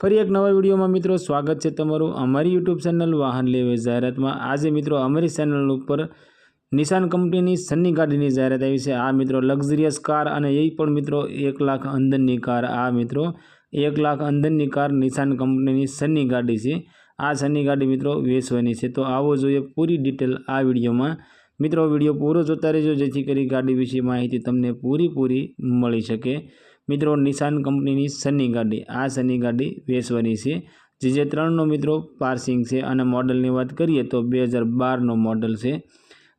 ફરી એક નવા વિડીયોમાં મિત્રો સ્વાગત છે તમારું અમારી યુટ્યુબ ચેનલ વાહન લેવે જાહેરાતમાં. આજે મિત્રો અમારી ચેનલ ઉપર નિશાન કંપનીની સન્ની ગાડીની જાહેરાત આવી છે. આ મિત્રો લક્ઝરિયસ કાર અને એ પણ મિત્રો એક લાખ અંદરની કાર. આ મિત્રો એક લાખ અંદરની કાર નિશાન કંપનીની સન્ની ગાડી છે. આ સન્ની ગાડી મિત્રો વેચવાની છે. તો આવો જોઈએ પૂરી ડિટેલ આ વિડીયોમાં. મિત્રો વીડિયો પૂરો જોતા રહેજો, જેથી કરી ગાડી વિશે માહિતી તમને પૂરી પૂરી મળી શકે. મિત્રો નિશાન કંપનીની સન્ની ગાડી. આ સન્ની ગાડી વેચવાની છે. જે જે ત્રણનો મિત્રો પાર્સિંગ છે અને મોડલની વાત કરીએ તો બે હજાર બારનો મોડલ છે.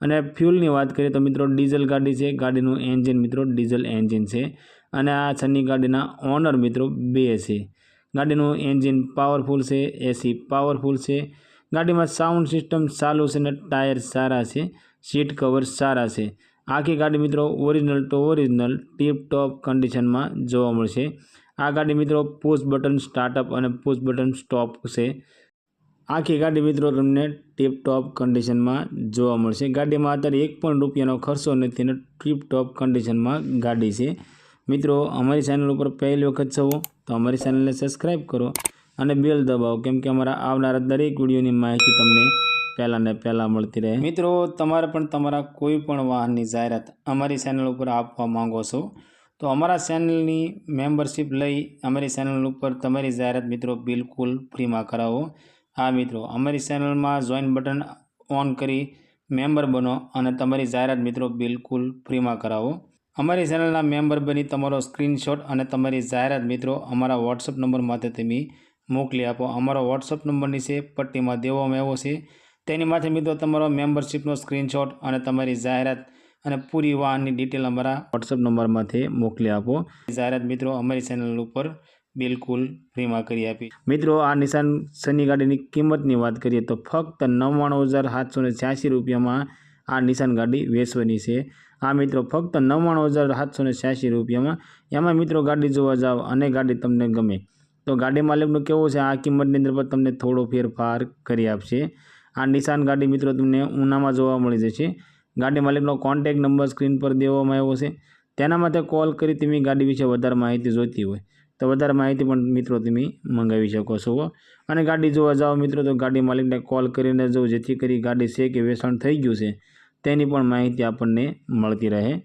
અને ફ્યુલની વાત કરીએ તો મિત્રો, ડીઝલ ગાડી છે. ગાડીનું એન્જિન મિત્રો, ડીઝલ એન્જિન છે. અને આ સન્ની ગાડીના ઓનર મિત્રો બે છે. ગાડીનું એન્જિન પાવરફુલ છે એસી પાવરફુલ છે. ગાડીમાં સાઉન્ડ સિસ્ટમ ચાલુ છે અને ટાયર સારા છે. સીટ કવર સારા છે. આખી ગાડી મિત્રો original to original tip top કન્ડિશનમાં જોવા મળશે. આ ગાડી મિત્રો પુશ બટન સ્ટાર્ટઅપ અને પુશ બટન સ્ટોપ છે. આખી ગાડી મિત્રો તમને ટીપ ટોપ કન્ડિશનમાં જોવા મળશે. ગાડીમાં અત્યારે એક પણ રૂપિયાનો ખર્ચો નથી અને ટીપ ટોપ કન્ડિશનમાં ગાડી છે. મિત્રો, અમારી ચેનલ ઉપર પહેલી વખત છો તો અમારી ચેનલને સબસ્ક્રાઈબ કરો અને બેલ દબાવો, કેમ કે અમારા આવનારા દરેક વિડીયોની માહિતી તમને પહેલાં ને પહેલાં મળતી રહે. મિત્રો, તમારે પણ તમારા કોઈ પણ વાહનની જાહેરાત અમારી ચેનલ ઉપર આપવા માંગો છો, તો અમારા ચેનલની મેમ્બરશિપ લઈ અમારી ચેનલ ઉપર તમારી જાહેરાત મિત્રો બિલકુલ ફ્રીમાં કરાવો. હા મિત્રો, અમારી ચેનલમાં જોઈન બટન ઓન કરી મેમ્બર બનો અને તમારી જાહેરાત મિત્રો બિલકુલ ફ્રીમાં કરાવો. અમારી ચેનલના મેમ્બર બની તમારો સ્ક્રીનશોટ અને તમારી જાહેરાત મિત્રો અમારા વોટ્સઅપ નંબર માટે તમે મોકલી આપો. અમારો વોટ્સઅપ નંબર નીચે પટ્ટીમાં દેવામાં આવ્યો છે. તેની માથે મિત્રો તમારો મેમ્બરશીપનો સ્ક્રીનશોટ અને તમારી જાહેરાત અને પૂરી વાહનની ડિટેલ અમારા વોટ્સઅપ નંબરમાંથી મોકલી આપો. જાહેરાત મિત્રો અમારી ચેનલ ઉપર બિલકુલ ફ્રીમાં કરી આપી. મિત્રો આ નિશાન સની ગાડીની કિંમતની વાત કરીએ તો ફક્ત નવ્વાણું હજાર સાતસો ને છ્યાસી રૂપિયામાં આ નિશાન ગાડી વેચવાની છે. આ મિત્રો ફક્ત નવ્વાણું હજાર સાતસો ને રૂપિયામાં. એમાં મિત્રો ગાડી જોવા જાઓ અને ગાડી તમને ગમે. તો ગાડી માલિકનું કેવું છે? આ કિંમતની અંદર પણ તમને થોડો ફેરફાર કરી આપશે. આ નિશાન ગાડી મિત્રો તમને ઉનામાં જોવા મળી જશે. ગાડી માલિકનો કોન્ટેક નંબર સ્ક્રીન પર દેવામાં આવ્યો છે. તેના માટે કોલ કરી તમે ગાડી વિશે વધારે માહિતી જોઈતી હોય તો વધારે માહિતી પણ મિત્રો તમે મંગાવી શકો છો અને ગાડી જોવા જાઓ મિત્રો તો ગાડી માલિકને કોલ કરીને જો જેથી કરી ગાડી છે કે વેચાણ થઈ ગયું છે તેની પણ માહિતી આપણને મળતી રહે.